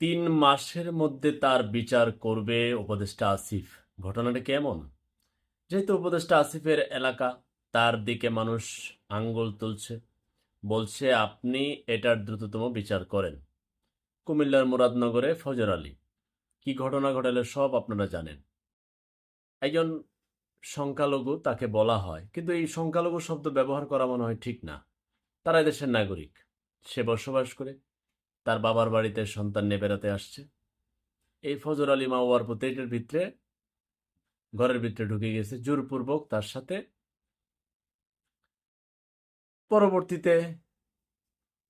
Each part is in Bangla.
তিন মাসের মধ্যে তার বিচার করবে উপদেষ্টা আসিফ। ঘটনাটা কেমন? যেহেতু উপদেষ্টা আসিফের এলাকা, তার দিকে মানুষ আঙ্গুল তুলছে। বলছে, আপনি এটার দ্রুততম বিচার করেন। কুমিল্লার মুরাদনগরে ফজর আলী। কি ঘটনা ঘটালে সব আপনারা জানেন। একজন সংখ্যালঘু তাকে বলা হয়, কিন্তু এই সংখ্যালঘু শব্দ ব্যবহার করা মনে হয় ঠিক না। তারা দেশের নাগরিক। সে বসবাস করে। তার বাবার বাড়িতে সন্তান নিয়ে বেড়াতে আসছে। এই ফজর আলী মাওয়ার প্রত্যেকের ভিতরে, ঘরের ভিতরে ঢুকে গেছে। জোরপূর্বক তার সাথে পরবর্তীতে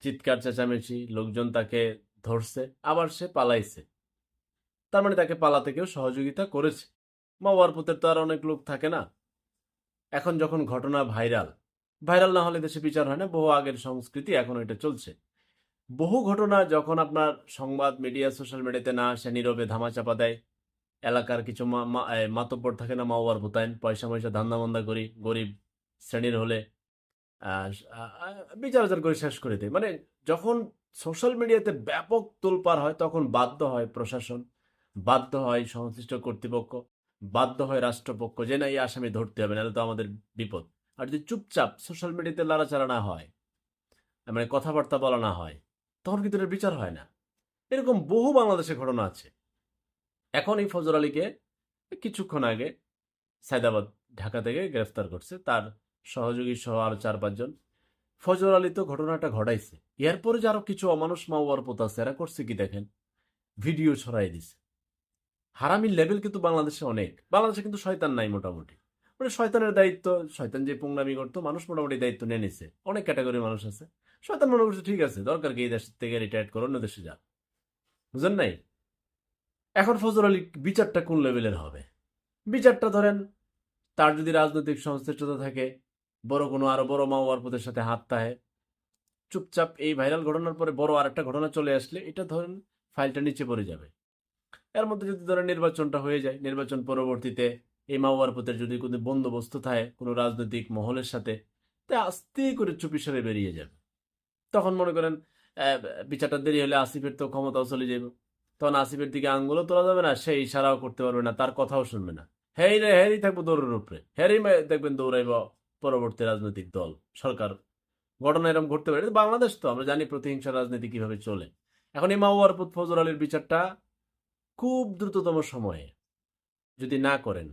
চিৎকার, চেঁচামেচি, লোকজন তাকে ধরছে, আবার সে পালাইছে। তার মানে তাকে পালাতে কেউ সহযোগিতা করেছে। মাওয়ার পুতের তো আর অনেক লোক থাকে না। এখন যখন ঘটনা ভাইরাল ভাইরাল না হলে দেশে বিচার হয় না। বহু আগের সংস্কৃতি, এখন এটা চলছে। বহু ঘটনা যখন আপনার সংবাদ মিডিয়া সোশ্যাল মিডিয়াতে না আসে, নীরবে ধামাচাপা দেয়, এলাকার কিছু মাতব্বর থাকে না, মাওয়ার ভূতায়ন পয়সা পয়সা ধান্দা মান্দা করি, গরিব শ্রেণির হলে বিচার আচার করে শেষ করে দেয়। মানে যখন সোশ্যাল মিডিয়াতে ব্যাপক তোলপার হয়, তখন বাধ্য হয় প্রশাসন, বাধ্য হয় সংশ্লিষ্ট কর্তৃপক্ষ, বাধ্য হয় রাষ্ট্রপক্ষ যে না এই আসামি ধরতে হবে, নাহলে তো আমাদের বিপদ। আর যদি চুপচাপ সোশ্যাল মিডিয়াতে লাড়াচাড়া না হয় মানে কথাবার্তা বলা না হয় তখন কিন্তু এটার বিচার হয় না। এরকম বহু বাংলাদেশে ঘটনা আছে। এখন এই ফজর আলীকে কিছুক্ষণ আগে সায়দাবাদ, ঢাকা থেকে গ্রেফতার করছে। তার সহযোগী সহ আরও চার পাঁচজন ফজর আলী তো ঘটনাটা ঘটাইছে। এরপরে যে আরও কিছু অমানুষ মাওয়ার পোত আছে, এরা করছে কি দেখেন? ভিডিও ছড়াই দিছে। হারামির লেভেল কিন্তু বাংলাদেশে অনেক। বাংলাদেশে কিন্তু শয়তান নাই মোটামুটি। মানে শয়তানের দায়িত্ব, শয়তান যে পুংনামি করতো, মানুষ মোটামুটি দায়িত্ব নিয়ে নিছে। অনেক ক্যাটাগরির মানুষ আছে। শয়তান মনে করছে, ঠিক আছে, দরকার কি এই দেশ থেকে রিটায়ার করো অন্য দেশে যা বুঝলেন নাই? এখন ফজর আলী বিচারটা কোন লেভেলের হবে? বিচারটা ধরেন, তার যদি রাজনৈতিক সংশ্লিষ্টতা থাকে, বড় কোনো আরও বড় মাওয়ার পথের সাথে হাত তাহে, চুপচাপ এই ভাইরাল ঘটনার পরে বড় আরেকটা ঘটনা চলে আসলে এটা ধরেন ফাইলটা নিচে পড়ে যাবে। এর মধ্যে যদি ধরেন নির্বাচনটা হয়ে যায়, নির্বাচন পরবর্তীতে এই মাওয়ার পথের যদি কোনো বন্দোবস্ত থাকে, কোনো রাজনৈতিক মহলের সাথে, তা আস্তে করে চুপিসারে বেরিয়ে যাবে। তখন মনে করেন বিচারটা দেরি হলে আসিফের তো ক্ষমতাও চলে যাবে তখন আসিফের দিকে আঙ্গুলও তোলা যাবে না, সে ইশারাও করতে পারবে না, তার কথাও শুনবে না। হ্যাঁ রে হ্যারি থাকব দৌড়ের উপরে। হ্যারি দেখবেন দৌড়াইব পরবর্তী রাজনৈতিক দল, সরকার। ঘটনা এরকম ঘটতে পারে। বাংলাদেশ তো, আমরা জানি প্রতিহিংসা রাজনীতি কীভাবে চলে। এখন এই মাওয়ার পুত ফজর আলীর বিচারটা খুব দ্রুততম সময়ে যদি না করেন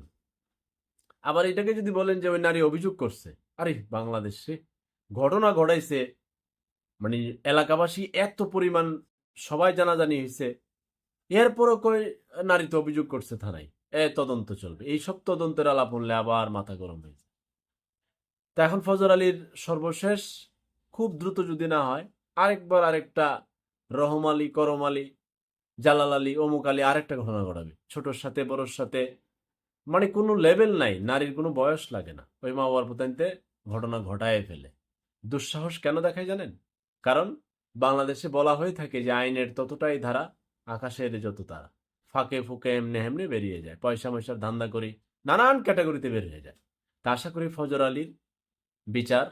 আবার এটাকে যদি বলেন যে ওই নারী অভিযোগ করছে, আরে বাংলাদেশে ঘটনা ঘটাইছে মানে এলাকাবাসী এত পরিমাণ সবাই জানাজানি হয়েছে এরপরও কই নারী তো অভিযোগ করছে থানায়? এ তদন্ত চলবে। এই সব তদন্তের আলাপ হলে আবার মাথা গরম হয়েছে তা এখন ফজর আলীর সর্বশেষ, খুব দ্রুত যদি না হয়, আরেকবার আরেকটা রহম আলী, করম আলী, জালাল আলী, অমুক আলী আরেকটা ঘটনা ঘটাবে। ছোটর সাথে, বড়োর সাথে মানে কোনো লেভেল নাই, নারীর কোনো বয়স লাগে না। ওই মা বাবার প্রতান্তে ঘটনা ঘটায় ফেলে। দুঃসাহস কেন দেখায় জানেন? কারণ বাংলাদেশে বলা হয়ে থাকে যে আইনের ততটাই ধারা আকাশের যত তারা। ফাঁকে ফুকে এমনি এমনি বেরিয়ে যায়। পয়সা ময়সার ধান্দা করি নানান ক্যাটাগরিতে বের হয়ে যায়। তা আশা করি ফজর আলীর বিচার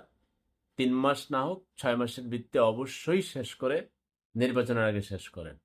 তিন মাস না হোক, ছয় মাসের ভিত্তিতে অবশ্যই শেষ করে নির্বাচনের আগে শেষ করেন।